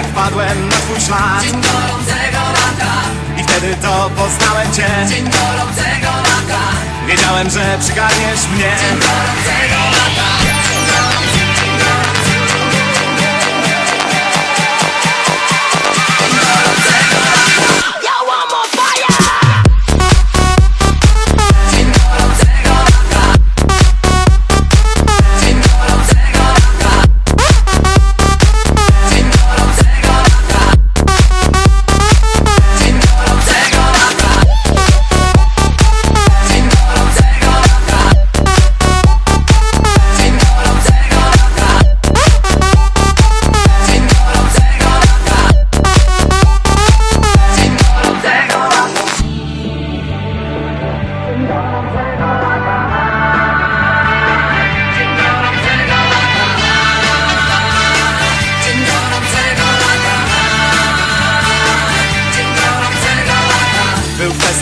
jak wpadłem na twój szlak. Dzień gorącego lata I wtedy to poznałem cię. Dzień gorącego lata Wiedziałem, że przygarniesz mnie. Dzień gorącego lata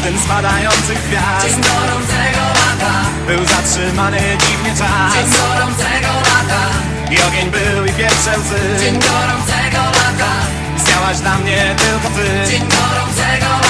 Festyn spadających gwiazd. Dzień gorącego lata. Był zatrzymany dziwnie czas. Dzień gorącego lata. I ogień był i pierwsze łzy Dzień gorącego lata. Istniałaś dla mnie tylko ty. Dzień gorącego lata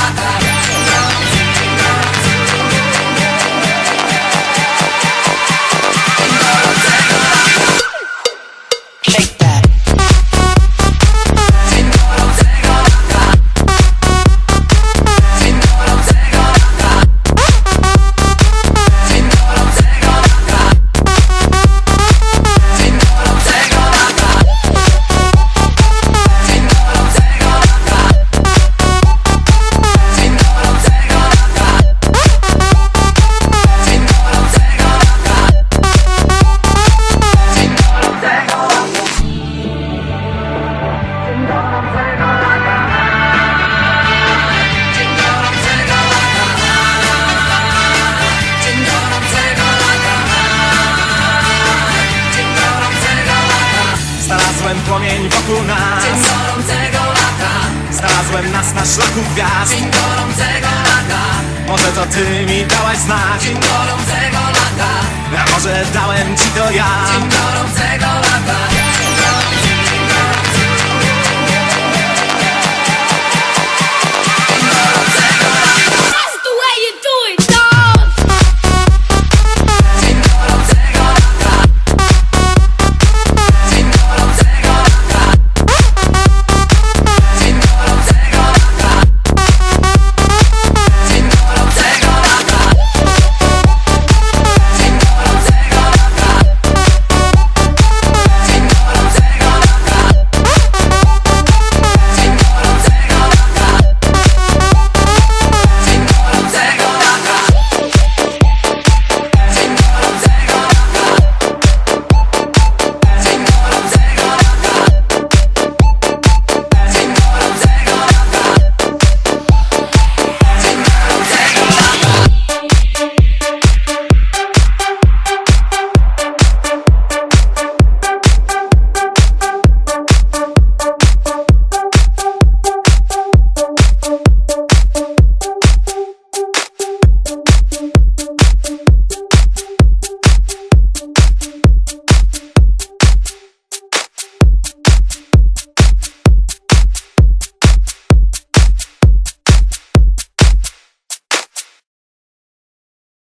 Poczułem płomień wokół nas. Dzień gorącego lata. Znalazłem nas na szlaku gwiazd. Dzień gorącego lata. Może to ty mi dałaś znak Dzień gorącego lata. A może dałem ci to ja? Dzień gorącego lata.